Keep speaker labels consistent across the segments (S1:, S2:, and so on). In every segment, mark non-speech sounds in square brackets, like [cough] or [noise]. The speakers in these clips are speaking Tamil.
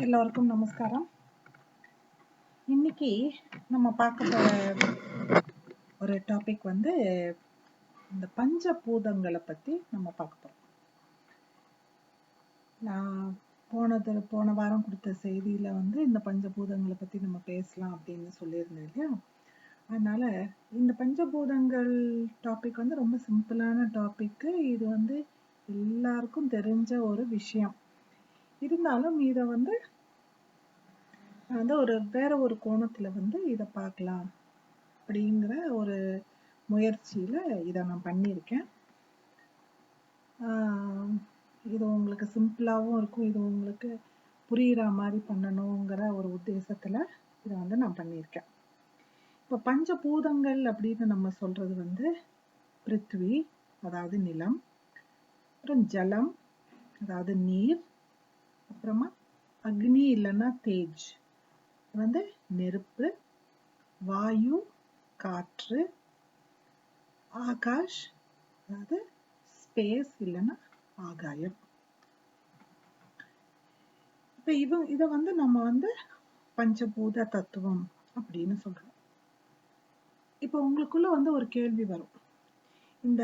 S1: எல்லோருக்கும் நமஸ்காரம். இன்னைக்கு நம்ம பார்க்க போற ஒரு டாபிக் வந்து இந்த பஞ்சபூதங்களை பத்தி நம்ம பார்க்க போறோம். நான் போனது போன வாரம் கொடுத்த செய்தியில வந்து இந்த பஞ்சபூதங்களை பத்தி நம்ம பேசலாம் அப்படின்னு சொல்லியிருந்தேன் இல்லையா? அதனால இந்த பஞ்சபூதங்கள் டாபிக் வந்து ரொம்ப சிம்பிளான டாபிக் இது வந்து எல்லாருக்கும் தெரிஞ்ச ஒரு விஷயம். இருந்தாலும் இதை வந்து வந்து ஒரு வேற ஒரு கோணத்துல வந்து இதை பார்க்கலாம் அப்படிங்கிற ஒரு முயற்சியில இதை நான் பண்ணியிருக்கேன். இது உங்களுக்கு சிம்பிளாகவும் இருக்கும். இது உங்களுக்கு புரியிற மாதிரி பண்ணணுங்கிற ஒரு உத்தேசத்துல இதை வந்து நான் பண்ணியிருக்கேன். இப்போ பஞ்சபூதங்கள் அப்படின்னு நம்ம சொல்றது வந்து பிருத்வி அதாவது நிலம் அப்புறம் ஜலம் அதாவது நீர் அப்புறமா அக்னி இல்லைன்னா தேஜ். வந்து நெருப்பு வாயு காற்று ஆகாஷ் அதாவது ஸ்பேஸ் இல்லைன்னா ஆகாயம். இப்ப இவ இத வந்து நம்ம வந்து பஞ்சபூத தத்துவம் அப்படின்னு சொல்றோம். இப்ப உங்களுக்குள்ள வந்து ஒரு கேள்வி வரும். இந்த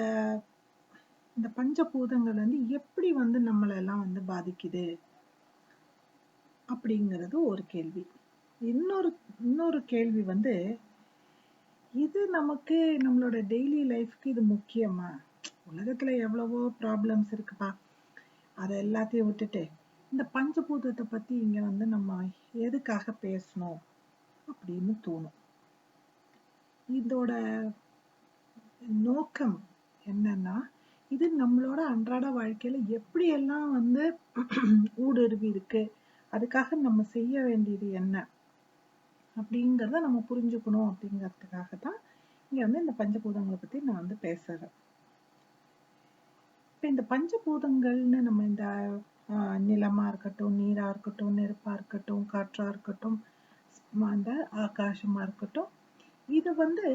S1: இந்த பஞ்சபூதங்கள் வந்து எப்படி வந்து நம்மளை எல்லாம் வந்து பாதிக்குது? அப்படிங்கிறது ஒரு கேள்வி. இன்னொரு இன்னொரு கேள்வி வந்து இது நமக்கு நம்மளோட டெய்லி லைஃப்க்கு இது முக்கியமா? உலகத்துல எவ்வளவோ ப்ராப்ளம்ஸ் இருக்குப்பா. அதை எல்லாத்தையும் விட்டுட்டு இந்த பஞ்சபூதத்தை பத்தி இங்க வந்து நம்ம எதுக்காக பேசணும் அப்படின்னு தோணும். இதோட நோக்கம் என்னன்னா இது நம்மளோட அன்றாட வாழ்க்கையில எப்படி எல்லாம் வந்து [clears throat] ஊடுருவி இருக்கு அதுக்காக நம்ம செய்ய வேண்டியது என்ன? அப்படிங்கிறத நம்ம புரிஞ்சுக்கணும் அப்படிங்கிறதுக்காக தான் இங்கே வந்து இந்த பஞ்சபூதங்களை பற்றி நான் வந்து பேசுகிறேன் இப்போ இந்த பஞ்சபூதங்கள்னு நம்ம இந்த நிலமாக இருக்கட்டும் நீராக இருக்கட்டும் நெருப்பாக இருக்கட்டும் காற்றாக இருக்கட்டும் அந்த ஆகாசமாக இருக்கட்டும் இது வந்து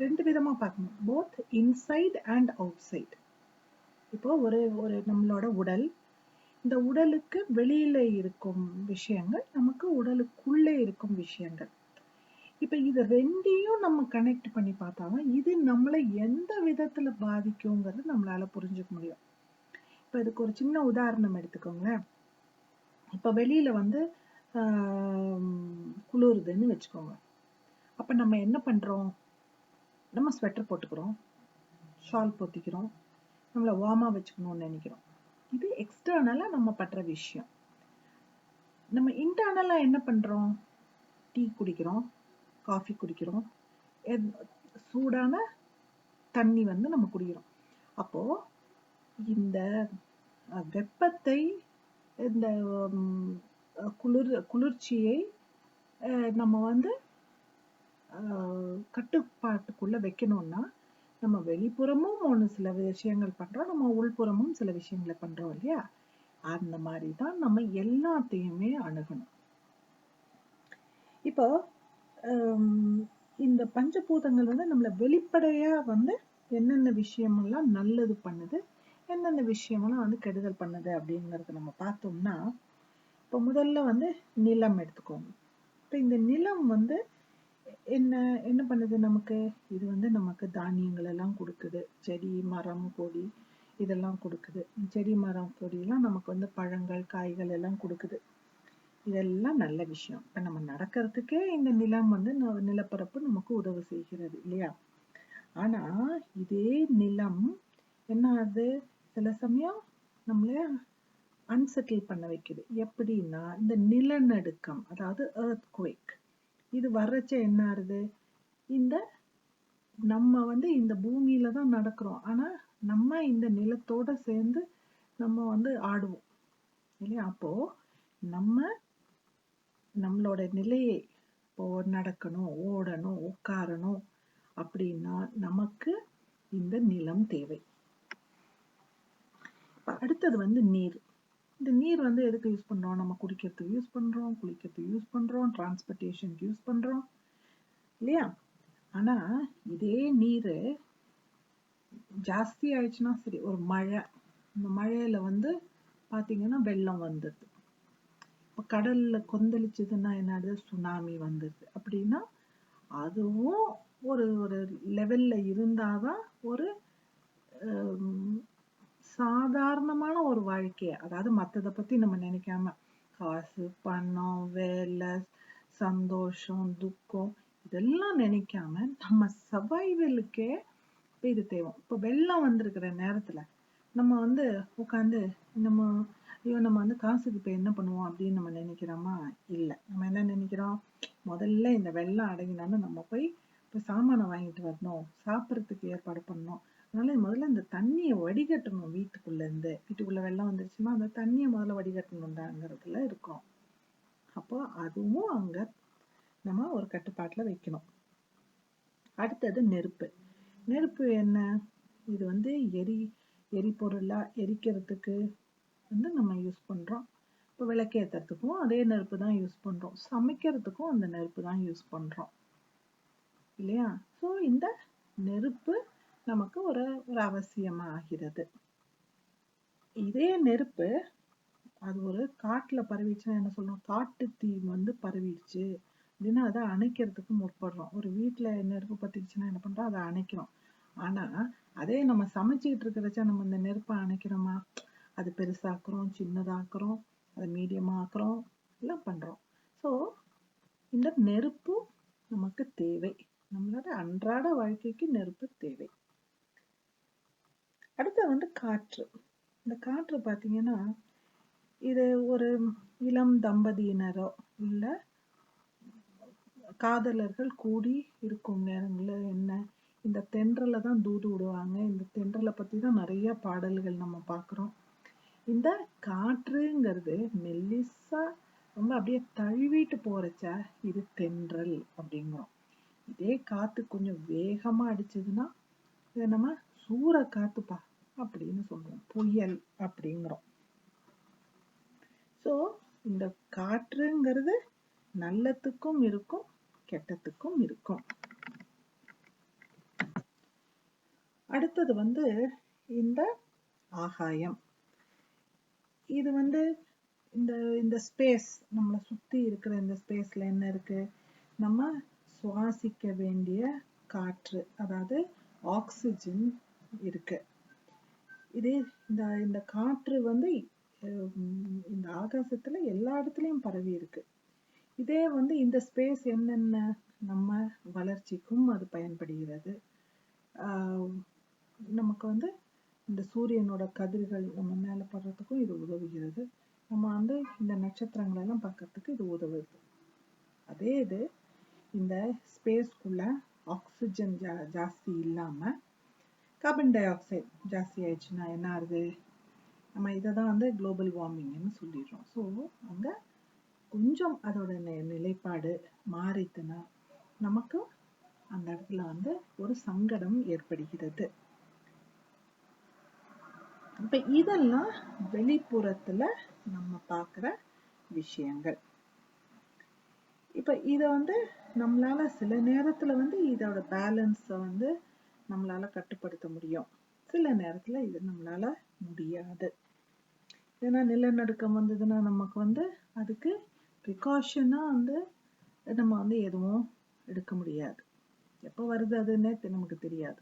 S1: ரெண்டு விதமாக பார்க்கணும். Both inside and outside இப்போ ஒரு ஒரு நம்மளோட உடல் இந்த உடலுக்கு வெளியில இருக்கும் விஷயங்கள் நமக்கு உடலுக்குள்ளே இருக்கும் விஷயங்கள். இப்ப இது ரெண்டையும் நம்ம கனெக்ட் பண்ணி பார்த்தாதான் இது நம்மளை எந்த விதத்துல பாதிக்குங்கிறது நம்மளால புரிஞ்சுக்க முடியும். இப்ப இதுக்கு ஒரு சின்ன உதாரணம் எடுத்துக்கோங்களேன். இப்ப வெளியில வந்து குளிருதுன்னு வச்சுக்கோங்க. அப்ப நம்ம என்ன பண்றோம்? நம்ம ஸ்வெட்டர் போட்டுக்கிறோம். ஷால் போத்திக்கிறோம். நம்மளை வார்மா வச்சுக்கணும்னு நினைக்கிறோம். இது எக்ஸ்டர்னலா நம்ம பண்ற விஷயம். நம்ம இன்டர்னலா என்ன பண்றோம்? டீ குடிக்கிறோம் காஃபி குடிக்கிறோம். சூடான தண்ணி வந்து நம்ம குடிக்கிறோம். அப்போ இந்த வெப்பத்தை இந்த குளிர் குளிர்ச்சியை நம்ம வந்து கட்டுப்பாட்டுக்குள்ளே கட்டுப்பாட்டுக்குள்ள வைக்கணும்னா நம்ம வெளிப்புறமும் ஒண்ணு சில விஷயங்கள் பண்றோம் நம்ம உள்புறமும் சில விஷயங்களை பண்றோம் இல்லையா? அந்த மாதிரி தான் நம்ம எல்லாத்தையுமே அணுகணும். இப்போ இந்த பஞ்சபூதங்கள் வந்து நம்மளை வெளிப்படையா வந்து என்னென்ன விஷயமெல்லாம் நல்லது பண்ணுது என்னென்ன விஷயமெல்லாம் வந்து கெடுதல் பண்ணுது அப்படிங்கறத நம்ம பார்த்தோம்னா இப்போ முதல்ல வந்து நிலம் எடுத்துக்கோங்க. இப்போ இந்த நிலம் வந்து என்ன என்ன பண்ணுது நமக்கு? இது வந்து நமக்கு தானியங்கள் எல்லாம் கொடுக்குது. செடி மரம் கொடி இதெல்லாம் கொடுக்குது. செடி மரம் கொடி எல்லாம் நமக்கு வந்து பழங்கள் காய்கள் எல்லாம் கொடுக்குது. இதெல்லாம் நல்ல விஷயம். இப்ப நம்ம நடக்கிறதுக்கே இந்த நிலம் வந்து நிலப்பரப்பு நமக்கு உதவு செய்கிறது இல்லையா? ஆனா இதே நிலம் என்ன ஆகுது சில சமயம் நம்மள அன்செட்டில் பண்ண வைக்குது. எப்படின்னா இந்த நிலநடுக்கம் அதாவது earthquake. இது வர்றச்ச என்ன ஆகுது இந்த நம்ம வந்து இந்த பூமியில தான் நடக்கிறோம். ஆனா நம்ம இந்த நிலத்தோட சேர்ந்து நம்ம வந்து ஆடுவோம். இல்லையா? அப்போ நம்ம நம்மளோட நிலையை இப்போ நடக்கணும் ஓடணும் உட்காரணும் அப்படின்னா நமக்கு இந்த நிலம் தேவை. அடுத்தது வந்து நீர். இந்த நீர் வந்து எதுக்கு யூஸ் பண்ணுறோம் நம்ம குடிக்கிறதுக்கு யூஸ் பண்ணுறோம் குளிக்கிறதுக்கு யூஸ் பண்ணுறோம் டிரான்ஸ்போர்ட்டேஷனுக்கு யூஸ் பண்ணுறோம் இல்லையா? ஆனால் இதே நீர் ஜாஸ்தி ஆயிடுச்சுன்னா சரி ஒரு மழை. இந்த மழையில் வந்து பார்த்தீங்கன்னா வெள்ளம் வந்துடுது. இப்போ கடலில் கொந்தளிச்சதுன்னா என்னது? சுனாமி வந்துடுது. அப்படின்னா அதுவும் ஒரு ஒரு லெவலில் இருந்தால் தான் ஒரு சாதாரணமான ஒரு வாழ்க்கைய அதாவது மத்தத பத்தி நம்ம நினைக்காம. காசு பணம் வேலை சந்தோஷம் துக்கம் இதெல்லாம் நினைக்காம நம்ம சர்வைவலுக்கே இப்ப இது தேவை. இப்போ வெள்ளம் வந்திருக்கிற நேரத்துல நம்ம வந்து உட்காந்து நம்ம ஐயோ நம்ம வந்து காசுக்கு இப்போ என்ன பண்ணுவோம் அப்படின்னு நம்ம நினைக்கிறோமா? இல்லை. நம்ம என்ன நினைக்கிறோம்? முதல்ல இந்த வெள்ளம் அடங்கினாலும் நம்ம போய் இப்போ சாமானை வாங்கிட்டு வரணும். சாப்பிட்றதுக்கு ஏற்பாடு பண்ணணும். அதனால முதல்ல இந்த தண்ணியை வடிகட்டணும் வீட்டுக்குள்ள இருந்து வீட்டுக்குள்ள வெள்ளம் வந்துருச்சுன்னா அந்த தண்ணியை முதல்ல வடிகட்டணும்டாங்கிறதுல இருக்கும். அப்போ அதுவும் அங்க நம்ம ஒரு கட்டுப்பாட்டில் வைக்கணும். அடுத்தது நெருப்பு. நெருப்பு என்ன? இது வந்து எரி எரிபொருளா எரிக்கிறதுக்கு வந்து நம்ம யூஸ் பண்றோம். இப்போ விளக்கேத்துறதுக்கும் அதே நெருப்பு தான் யூஸ் பண்றோம். சமைக்கிறதுக்கும் அந்த நெருப்பு தான் யூஸ் பண்றோம். இல்லையா? ஸோ இந்த நெருப்பு நமக்கு ஒரு ஒரு அவசியமாகிறது இதே நெருப்பு அது ஒரு காட்டில் பரவிடுச்சுன்னா என்ன சொல்லணும் காட்டு தீ வந்து பரவிடுச்சு அப்படின்னா அதை அணைக்கிறதுக்கு முற்படுறோம். ஒரு வீட்டில் நெருப்பு பத்திடுச்சுன்னா என்ன பண்றோம்? அதை அணைக்கிறோம். ஆனா அதே நம்ம சமைச்சுக்கிட்டு இருக்கிறச்ச நம்ம இந்த நெருப்பை அணைக்கிறோமா? அது பெருசாக்குறோம் சின்னதாக்குறோம் அதை மீடியமாக்குறோம் எல்லாம் பண்றோம். ஸோ இந்த நெருப்பு நமக்கு தேவை. நம்மளோட அன்றாட வாழ்க்கைக்கு நெருப்பு தேவை. அடுத்து வந்து காற்று. இந்த காற்று பார்த்தீங்கன்னா இது ஒரு இளம் தம்பதியினரோ இல்லை காதலர்கள் கூடி இருக்கும் நேரங்களில் என்ன இந்த தென்றலை தான் தூது விடுவாங்க இந்த தென்றலை பற்றி தான் நிறைய பாடல்கள் நம்ம பார்க்குறோம் இந்த காற்றுங்கிறது மெல்லிசா ரொம்ப அப்படியே தழுவிட்டு போறச்ச இது தென்றல் அப்படிங்கிறோம். இதே காற்று கொஞ்சம் வேகமா அடிச்சதுன்னா இதை நம்ம சூற காத்துப்பா அப்படின்னு சொல்றோம். புயல் அப்படிங்கிறோம். ஸோ இந்த காற்றுங்கிறது நல்லத்துக்கும் இருக்கும் கெட்டத்துக்கும் இருக்கும். அடுத்தது வந்து இந்த ஆகாயம். இது வந்து இந்த இந்த ஸ்பேஸ் நம்மளை சுத்தி இருக்கிற இந்த ஸ்பேஸ்ல என்ன இருக்கு? நம்ம சுவாசிக்க வேண்டிய காற்று அதாவது ஆக்சிஜன் இருக்கு. இதே இந்த இந்த காற்று வந்து இந்த ஆகாசத்துல எல்லா இடத்துலயும் பரவி இருக்கு. இதே வந்து இந்த ஸ்பேஸ் என்னென்ன நம்ம வளர்ச்சிக்கும் அது பயன்படுகிறது. நமக்கு வந்து இந்த சூரியனோட கதிர்கள் நம்ம மேல படுறதுக்கும் இது உதவுகிறது. நம்ம வந்து இந்த நட்சத்திரங்களை எல்லாம் பார்க்கறதுக்கு இது உதவுது. அதே இது இந்த ஸ்பேஸ்க்குள்ள ஆக்சிஜன் ஜா ஜாஸ்தி இல்லாமல் கார்பன் டை ஆக்சைடு ஜாஸ்தி ஆயிடுச்சுன்னா என்ன ஆகுது? நம்ம இதை தான் வந்து குளோபல் வார்மிங்னு சொல்லிடுறோம். ஸோ அங்க கொஞ்சம் அதோட நிலைப்பாடு மாறித்துன்னா நமக்கு அந்த இடத்துல வந்து ஒரு சங்கடம் ஏற்படுகிறது. இப்ப இதெல்லாம் வெளிப்புறத்துல நம்ம பார்க்குற விஷயங்கள். இப்ப இதை வந்து நம்மளால சில நேரத்துல வந்து இதோட பேலன்ஸை வந்து நம்மளால கட்டுப்படுத்த முடியும். சில நேரத்துல இது நம்மளால முடியாது. ஏன்னா நிலநடுக்கம் வந்ததுன்னா நமக்கு வந்து அதுக்கு ப்ரிகாஷனா வந்து நம்ம வந்து எதுவும் எடுக்க முடியாது. எப்போ வருது அதுன்னே நமக்கு தெரியாது.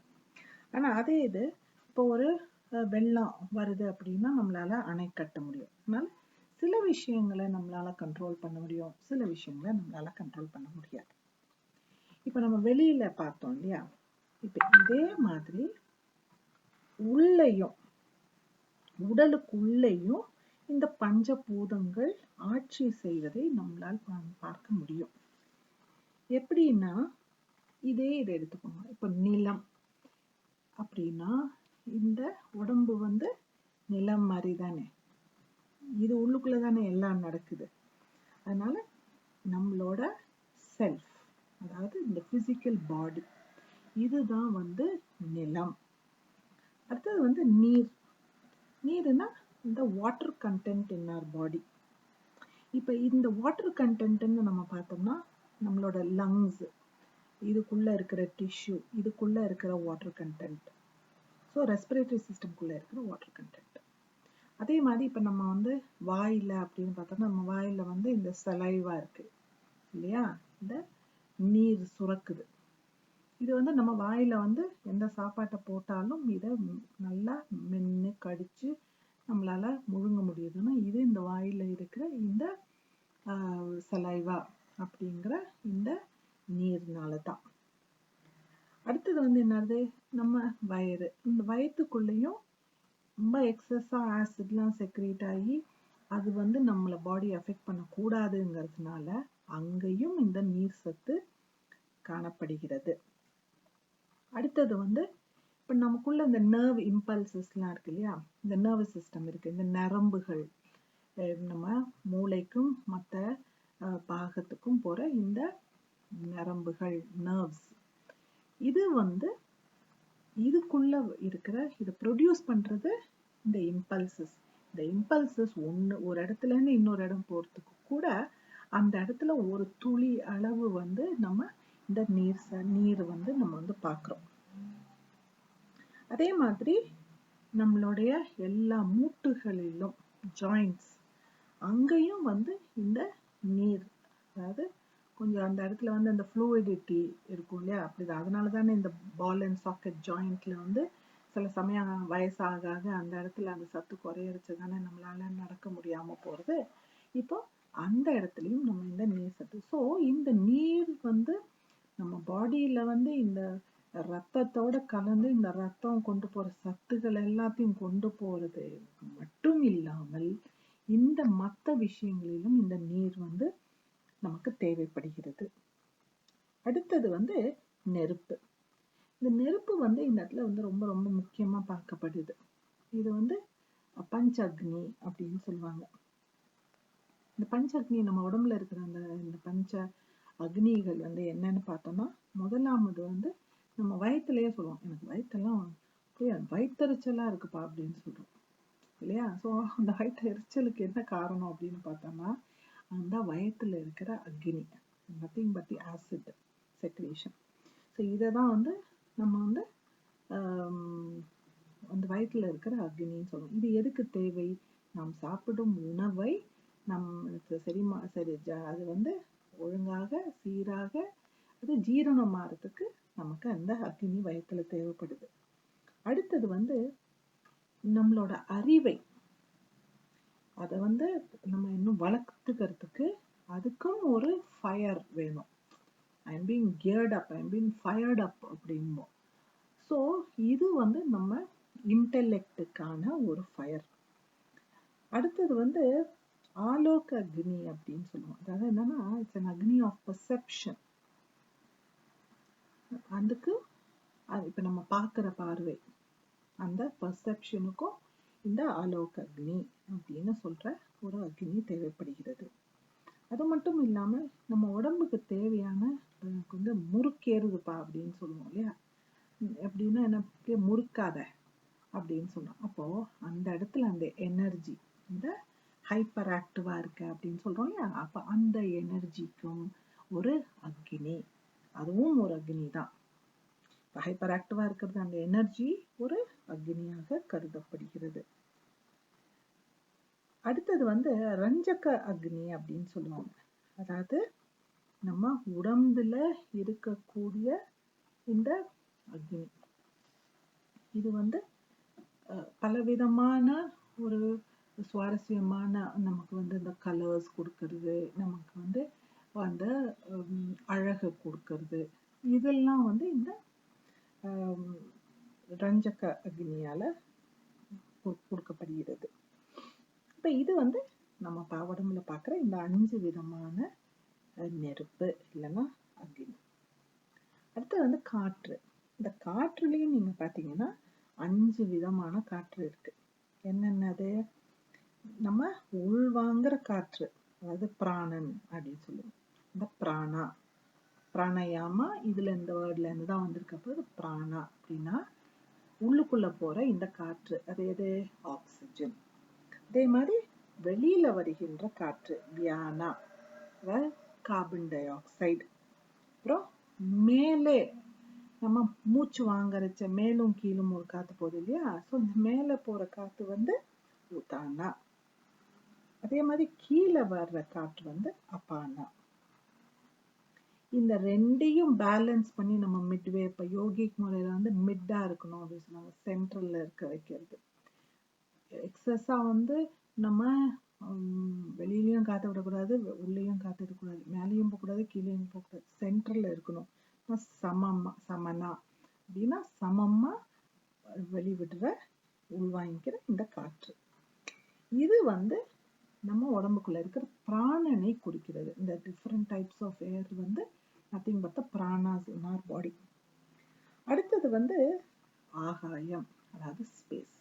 S1: ஆனா அதே இது இப்போ ஒரு வெள்ளம் வருது அப்படின்னா நம்மளால அணை கட்ட முடியும். அதனால சில விஷயங்களை நம்மளால கண்ட்ரோல் பண்ண முடியும். சில விஷயங்களை நம்மளால கண்ட்ரோல் பண்ண முடியாது. இப்போ நம்ம வெளியில பார்த்தோம் இல்லையா? இப்போ இதே மாதிரி உள்ளேயும் உடலுக்குள்ளேயும் இந்த பஞ்சபூதங்கள் ஆட்சி செய்வதை நம்மளால் பார்க்க முடியும். எப்படின்னா இதே இதை எடுத்துக்கோங்க. இப்போ நிலம் அப்படின்னா இந்த உடம்பு வந்து நிலம் மாதிரி தானே. இது உள்ளுக்குள்ள தானே எல்லாம் நடக்குது. அதனால நம்மளோட செல்ஃப் அதாவது இந்த பிசிக்கல் பாடி இதுதான் வந்து நிலம். அடுத்தது வந்து நீர். நீர்னா இந்த water content in our body இப்போ இந்த வாட்டர் கண்டென்ட்னு நம்ம பார்த்தோம்னா நம்மளோட லங்ஸ் இதுக்குள்ள இருக்கிற டிஷ்யூ இதுக்குள்ள இருக்கிற வாட்டர் கண்டென்ட் ஸோ ரெஸ்பிரேட்டரி சிஸ்டம்குள்ள இருக்கிற வாட்டர் கண்டென்ட் அதே மாதிரி இப்போ நம்ம வந்து வாயில் அப்படின்னு பார்த்தோம்னா நம்ம வாயில வந்து இந்த சலைவா இருக்கு இல்லையா? இந்த நீர் சுரக்குது. இது வந்து நம்ம வாயில வந்து எந்த சாப்பாட்டை போட்டாலும் இதை நல்லா மென்று கடிச்சு நம்மளால முழுங்க முடியுதுன்னா இது இந்த வாயில இருக்கிற இந்த சலைவா அப்படிங்கிற இந்த நீர்னால தான். அடுத்தது வந்து என்னது? நம்ம வயிறு. இந்த வயிற்றுக்குள்ளேயும் ரொம்ப எக்ஸஸாக ஆசிட்லாம் செக்ரேட் ஆகி அது வந்து நம்மளை பாடி அஃபெக்ட் பண்ணக்கூடாதுங்கிறதுனால அங்கேயும் இந்த நீர் சத்து காணப்படுகிறது. அடுத்தது வந்து இப்போ நமக்குள்ள இந்த நர்வ் இம்பல்சஸ்லாம் இருக்கு இல்லையா? இந்த நர்வஸ் சிஸ்டம் இருக்கு. இந்த நரம்புகள் நம்ம மூளைக்கும் மற்ற பாகத்துக்கும் போற இந்த நரம்புகள் நர்வ்ஸ் இது வந்து இதுக்குள்ள இருக்கிற இதை ப்ரொடியூஸ் பண்றது இந்த இம்பல்சஸ் இந்த இம்பல்சஸ் ஒன்று ஒரு இடத்துல இருந்து இன்னொரு இடம் போறதுக்கு கூட அந்த இடத்துல ஒரு துளி அளவு வந்து நம்ம இந்த நீர் நீர் வந்து நம்ம வந்து பார்க்குறோம். அதே மாதிரி நம்மளுடைய எல்லா மூட்டுகளிலும் ஜாயிண்ட்ஸ் அங்கேயும் வந்து இந்த நீர் அதாவது கொஞ்சம் அந்த இடத்துல வந்து அந்த ஃப்ளூயிடிட்டி இருக்கும் இல்லையா? அப்படி அதனால தானே இந்த பால் அண்ட் சாக்கெட் ஜாயிண்ட்ல வந்து சில சமயம் வயசாக ஆக அந்த இடத்துல அந்த சத்து குறையரிச்சு தானே நம்மளால நடக்க முடியாம போறது. இப்போ அந்த இடத்துலயும் நம்ம இந்த நீர் சத்து. ஸோ இந்த நீர் வந்து நம்ம பாடியில வந்து இந்த ரத்தத்தோட கலந்து இந்த ரத்தம் கொண்டு போற சத்துக்கள் எல்லாத்தையும் கொண்டு போறது மட்டும் இல்லாமல் இந்த மற்ற விஷயங்களிலும் இந்த நீர் வந்து நமக்கு தேவைப்படுகிறது. அடுத்தது வந்து நெருப்பு. இந்த நெருப்பு வந்து இந்த இடத்துல வந்து ரொம்ப ரொம்ப முக்கியமா பார்க்கப்படுது. இது வந்து பஞ்ச அக்னி அப்படின்னு சொல்லுவாங்க. இந்த பஞ்ச அக்னி நம்ம உடம்புல இருக்கிற அந்த இந்த பஞ்ச அக்னிகள் வந்து என்னன்னு பார்த்தோம்னா முதலாமது வந்து நம்ம வயிற்றுலயே சொல்லுவோம். எனக்கு வயிற்றெல்லாம் அப்படியே வயிற்றெரிச்சலா இருக்குப்பா அப்படின்னு சொல்றோம். இல்லையா? ஸோ அந்த வயிற்று எரிச்சலுக்கு என்ன காரணம் அப்படின்னு பார்த்தோம்னா அந்த வயத்துல இருக்கிற அக்னி. Nothing but the acid secretion so இதை தான் வந்து நம்ம வந்து அந்த வயிற்றுல இருக்கிற அக்னின்னு சொல்லுவோம் இது எதுக்கு தேவை? நாம் சாப்பிடும் உணவை நம் செரிமா சரி அது வந்து ஒழுங்காக சீராக அது ஜீரணம் ஆகிறதுக்கு நமக்கு அந்த அக்னி வயத்துல தேவைப்படுது. அடுத்தது வந்து நம்மளோட அறிவை அதை வந்து நம்ம இன்னும் வளர்த்துக்கிறதுக்கு அதுக்கும் ஒரு ஃபயர் வேணும். I am being geared up I am being fired up அப்படிம்போம் so இது வந்து நம்ம இன்டெலெக்டுக்கான ஒரு ஃபயர் அடுத்தது வந்து ஆலோக அக்னி அப்படின்னு சொல்லுவோம். அதாவது என்னன்னா it's an agni of perception அதுக்கு இப்ப நம்ம பார்க்குற பார்வை. அந்த பர்செப்ஷனுக்கும் இந்த ஆலோக அக்னி அப்படின்னு சொல்ற ஒரு அக்னி தேவைப்படுகிறது. அது மட்டும் இல்லாம நம்ம உடம்புக்கு தேவையான வந்து முறுக்கேறுதுப்பா அப்படின்னு சொல்லுவோம் இல்லையா? எப்படின்னா என்ன முறுக்காத அப்படின்னு சொன்னோம் அப்போ அந்த இடத்துல அந்த எனர்ஜி இந்த ஹைப்பர் ஆக்டிவா இருக்கு அப்படின்னு சொல்றோம் இல்லையா? அப்ப அந்த எனர்ஜிக்கும் ஒரு அக்னி. அதுவும் ஒரு அக்னி தான் ஹைப்பர் ஆக்டிவா இருக்கிறது அந்த எனர்ஜி ஒரு அக்னியாக கருதப்படுகிறது. அடுத்தது வந்து ரஞ்சக அக்னி அப்படின்னு சொல்லுவாங்க அதாவது நம்ம உடம்புல இருக்கக்கூடிய இந்த அக்னி. இது வந்து பலவிதமான ஒரு சுவாரஸ்யமான நமக்கு வந்து இந்த கலர்ஸ் கொடுக்கறது நமக்கு வந்து அந்த அழகு கொடுக்கறது. இதெல்லாம் வந்து இந்த ரஞ்சக அக்னியால கொடுக்கப்படுகிறது. இப்போ இது வந்து நம்ம பாவடம்ல பார்க்குற இந்த அஞ்சு விதமான நெருப்பு இல்லைன்னா அக்னி. அடுத்தது வந்து காற்று. இந்த காற்றுலேயும் நீங்க பார்த்தீங்கன்னா அஞ்சு விதமான காற்று இருக்கு. என்னென்னது? நம்ம உள்வாங்குற காற்று அதாவது பிராணன் அப்படின்னு சொல்லுவோம். இந்த பிராணா. பிராணயாமா இதுல இந்த வேர்ட்ல இருந்து தான் வந்திருக்கப்போ பிராணா அப்படின்னா உள்ளுக்குள்ள போற இந்த காற்று. அது எது? ஆக்சிஜன். அதே மாதிரி வெளியில வருகின்ற காற்று வியானா. கார்பன் டை ஆக்சைடு அப்புறம் மேலே நம்ம மூச்சு வாங்கறச்ச மேலும் கீழும் ஒரு காத்து போகுது இல்லையா? ஸோ இந்த மேலே போற காத்து வந்து உதானா அதே மாதிரி கீழே வர்ற காற்று வந்து அப்பானா இந்த ரெண்டையும் பேலன்ஸ் பண்ணி நம்ம மிட்வே இப்போ யோகிக் முறையில வந்து மிட்டா இருக்கணும் அப்படின்னு சொன்னாங்க. சென்ட்ரல்ல இருக்க வைக்கிறது. எக்ஸஸாக வந்து நம்ம வெளியிலையும் காத்து விடக்கூடாது உள்ளேயும் காத்து விடக்கூடாது மேலேயும் போகக்கூடாது கீழேயும் போகக்கூடாது. சென்ட்ரலில் இருக்கணும். சமமா சமனா. அப்படின்னா சமமா வெளிவிடுற உள்வாங்கிக்கிற இந்த காற்று. இது வந்து நம்ம உடம்புக்குள்ள இருக்கிற பிராணனை குறிக்கிறது. இந்த டிஃப்ரெண்ட் டைப்ஸ் ஆஃப் ஏர் வந்து nothing but the pranas in our body அடுத்தது வந்து ஆகாயம் அதாவது ஸ்பேஸ்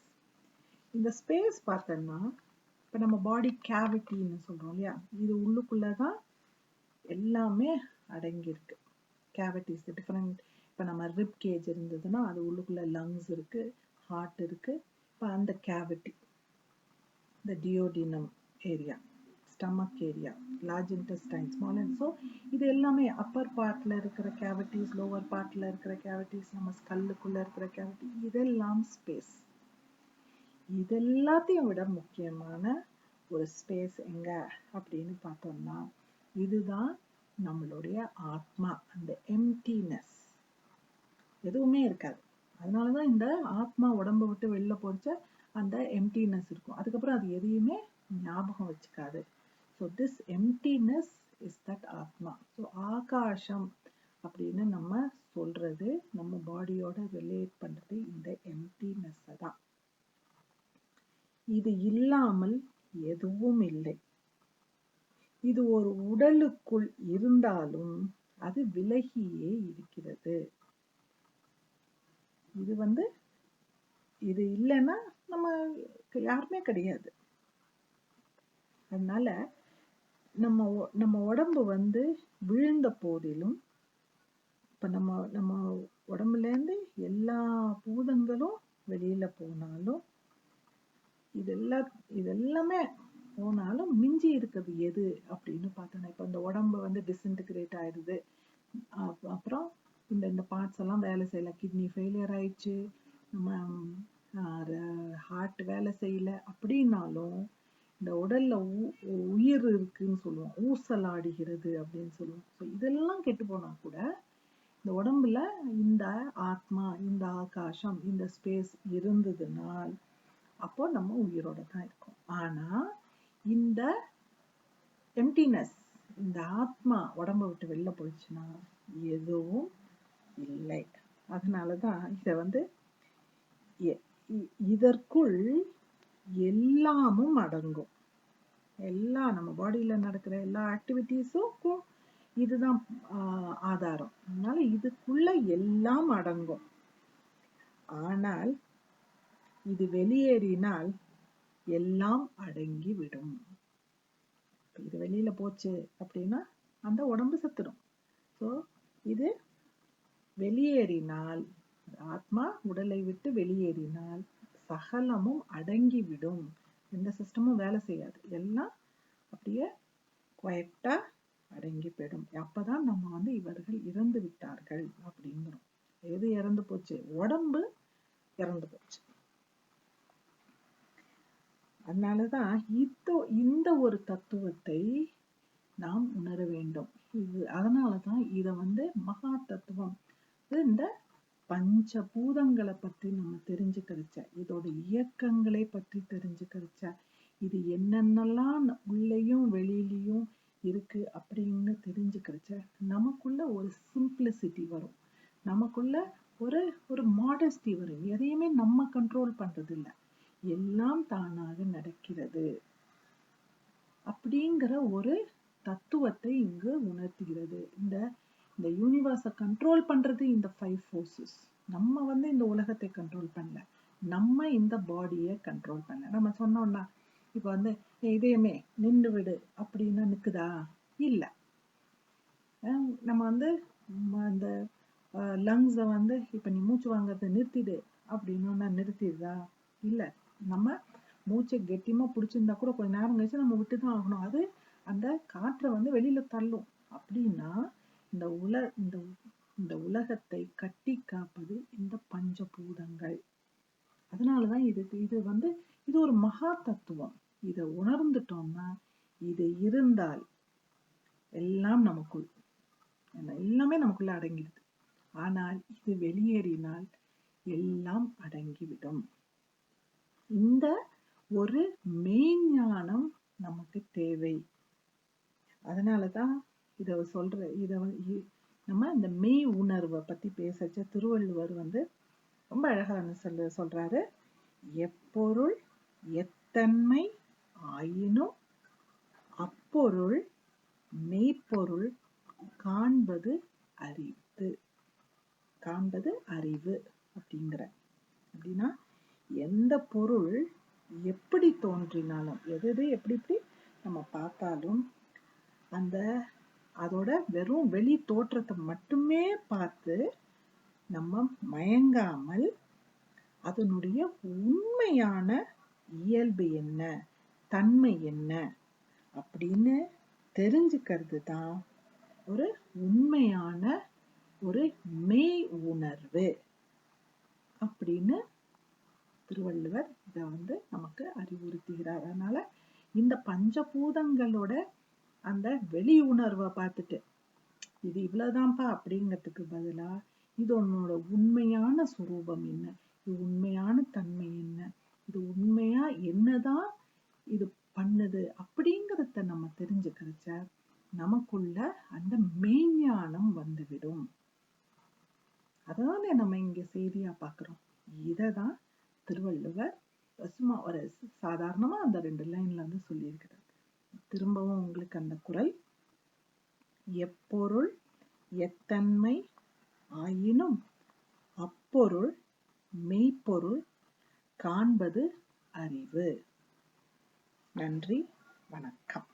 S1: இந்த ஸ்பேஸ் பார்த்தோம்னா இப்போ நம்ம பாடி கேவிட்டின்னு சொல்கிறோம் இல்லையா? இது உள்ளுக்குள்ளே தான் எல்லாமே அடங்கியிருக்கு. கேவிட்டிஸ் டிஃப்ரெண்ட் இப்போ நம்ம ரிப் கேஜ் இருந்ததுன்னா அது உள்ளுக்குள்ளே லங்ஸ் இருக்குது ஹார்ட் இருக்குது இப்போ அந்த கேவிட்டி இந்த duodenum area stomach area large intestine small and so இது எல்லாமே அப்பர் பார்ட்டில் இருக்கிற கேவிட்டிஸ் லோவர் பார்ட்டில் இருக்கிற கேவிட்டிஸ் நம்ம ஸ்கல்லுக்குள்ளே இருக்கிற கேவிட்டி இதெல்லாம் ஸ்பேஸ் இது எல்லாத்தையும் விட முக்கியமான ஒரு ஸ்பேஸ் எங்க அப்படின்னு பார்த்தோம்னா இதுதான் நம்மளுடைய ஆத்மா அந்த எம்டினஸ் எதுவுமே இருக்காது. அதனாலதான் இந்த ஆத்மா உடம்ப விட்டு வெளில போச்ச அந்த எம்டினஸ் இருக்கும். அதுக்கப்புறம் அது எதையுமே ஞாபகம் வச்சுக்காது. So this emptiness is that atma. So ஆகாஷம் அப்படின்னு நம்ம சொல்றது நம்ம பாடியோட ரிலேட் பண்றது இந்த எம்டினஸ் தான். இது இல்லாமல் எதுவும் இல்லை. இது ஒரு உடலுக்குள் இருந்தாலும் அது விலகியே இருக்கிறது. இது வந்து இது இல்லைன்னா நம்ம யாருமே கிடையாது. அதனால நம்ம நம்ம உடம்பு வந்து விழுந்த போதிலும் இப்ப நம்ம நம்ம உடம்புல இருந்து எல்லா பூதங்களும் வெளியில போனாலும் இதெல்லாம் இதெல்லாமே போனாலும் மிஞ்சி இருக்கிறது எது அப்படின்னு பார்த்தோன்னா இப்போ இந்த உடம்பு வந்து டிஸ்இன்டிகிரேட் ஆயிடுது. அப்~ அப்புறம் இந்த இந்த பார்ட்ஸ் எல்லாம் வேலை செய்யல. கிட்னி ஃபெயிலியர் ஆயிடுச்சு. நம்ம ஹார்ட் வேலை செய்யல. அப்படின்னாலும் இந்த உடல்ல உ- உயிர் இருக்குன்னு சொல்லுவோம். ஊசலாடுகிறது அப்படின்னு சொல்லுவோம். ஸோ இதெல்லாம் கெட்டு போனா கூட இந்த உடம்புல இந்த ஆத்மா இந்த ஆகாசம் இந்த ஸ்பேஸ் இருந்ததுனால் அப்போ நம்ம உயிரோட தான் இருக்கோம். ஆனா இந்த எம்டினஸ் இந்த ஆத்மா உடம்ப விட்டு வெளில போயிடுச்சுன்னா எதுவும் இல்லை. அதனாலதான் இத வந்து எ- இதற்குள் எல்லாமும் அடங்கும். எல்லா நம்ம பாடியில நடக்கிற எல்லா ஆக்டிவிட்டீஸும் இதுதான் ஆதாரம். அதனால இதுக்குள்ள எல்லாம் அடங்கும். ஆனால் இது வெளியேறினால் எல்லாம் அடங்கி விடும். இது வெளியில போச்சு அப்படின்னா அந்த உடம்பு செத்துடும். ஸோ இது வெளியேறினால் ஆத்மா உடலை விட்டு வெளியேறினால் சகலமும் அடங்கிவிடும். எந்த சிஸ்டமும் வேலை செய்யாது. எல்லாம் அப்படியே குவைட்டா அடங்கி போயிடும். அப்பதான் நம்ம வந்து இவர்கள் இறந்து விட்டார்கள் அப்படிங்கிறோம். எது இறந்து போச்சு? உடம்பு இறந்து போச்சு. அதனாலதான் இதோ இந்த ஒரு தத்துவத்தை நாம் உணர வேண்டும். இது அதனாலதான் இத வந்து மகா தத்துவம். இந்த பஞ்சபூதங்களை பற்றி நம்ம தெரிஞ்சுக்கிறச்ச இதோட இயக்கங்களை பற்றி தெரிஞ்சுக்கிறச்ச இது என்னென்னலாம் உள்ளேயும் வெளியிலயும் இருக்கு அப்படின்னு தெரிஞ்சுக்கிறச்ச நமக்குள்ள ஒரு சிம்பிளிசிட்டி வரும். நமக்குள்ள ஒரு ஒரு மாடஸ்டி வரும். எதையுமே நம்ம கண்ட்ரோல் பண்றது இல்லை எல்லாம் தானாக நடக்கிறது அப்படிங்கிற ஒரு தத்துவத்தை இங்கு உணர்த்துகிறது. இந்த இந்த யூனிவர்ஸை கண்ட்ரோல் பண்ணுறது இந்த ஃபைவ் ஃபோர்ஸஸ் நம்ம வந்து இந்த உலகத்தை கண்ட்ரோல் பண்ணல. நம்ம இந்த பாடியை கண்ட்ரோல் பண்ணல. நம்ம சொன்னோம்னா இப்போ வந்து இதயமே நின்று விடு அப்படின்னா நிற்குதா இல்லை. நம்ம வந்து ம- அந்த லங்ஸை வந்து இப்போ நீ மூச்சு வாங்குறதை நிறுத்திடு அப்படின்னா நிறுத்திடுதா? இல்லை. நம்ம மூச்சை கெட்டியமாக பிடிச்சிருந்தா கூட கொஞ்ச நேரம் கழிச்சு நம்ம விட்டு தான் ஆகணும். அது அந்த காற்றை வந்து வெளியில் தள்ளும். அப்படின்னா இந்த உல இந்த இந்த உலகத்தை கட்டி காப்பது இந்த பஞ்சபூதங்கள். அதனாலதான் இது இது வந்து இது ஒரு மகா தத்துவம். இதை உணர்ந்துட்டோம்னா இது இருந்தால் எல்லாம் நமக்குள் எல்லாமே நமக்குள்ள அடங்கிடுது. ஆனால் இது வெளியேறினால் எல்லாம் அடங்கிவிடும். இந்த ஒரு மெய்ஞானம் நமக்கு தேவை. அதனாலதான் இதை சொல்ற இத நம்ம இந்த மெய் உணர்வை பத்தி பேசச்ச திருவள்ளுவர் வந்து ரொம்ப அழகான சொல்ல சொல்றாரு. எப்பொருள் எத்தன்மை ஆயினும் அப்பொருள் மெய்ப்பொருள் காண்பது அறிவு காண்பது அறிவு அப்படிங்கிற. அப்படின்னா எந்த பொருள் எப்படி தோன்றினாலும் எது எது எப்படி எப்படி நம்ம பார்த்தாலும் அந்த அதோட வெறும் வெளி தோற்றத்தை மட்டுமே பார்த்து நம்ம மயங்காமல் அதனுடைய உண்மையான இயல்பு என்ன? தன்மை என்ன? அப்படின்னு தெரிஞ்சுக்கிறது தான் ஒரு உண்மையான ஒரு மெய் உணர்வு அப்படின்னு திருவள்ளுவர் இதை வந்து நமக்கு அறிவுறுத்துகிறார். அதனால இந்த பஞ்சபூதங்களோட அந்த வெளி உணர்வை பார்த்துட்டு இது இவ்வளவுதான்ப்பா அப்படிங்கிறதுக்கு பதிலா இது உன்னோட உண்மையான சுரூபம் என்ன? இது உண்மையான தன்மை என்ன? இது உண்மையா என்னதான் இது பண்ணுது அப்படிங்கிறத நம்ம தெரிஞ்சுக்கிறச்ச நமக்குள்ள அந்த மெய்ஞானம் வந்துவிடும். அதானே நம்ம இங்க செய்தியா பாக்குறோம் இததான் திருவள்ளுவர் சும்மா ஒரு சாதாரணமா அந்த ரெண்டு லைன்ல வந்து சொல்லியிருக்கிறார். திரும்பவும் உங்களுக்கு அந்த குரல். எப்பொருள் எத்தன்மை ஆயினும் அப்பொருள் மெய்ப்பொருள் காண்பது அறிவு. நன்றி வணக்கம்.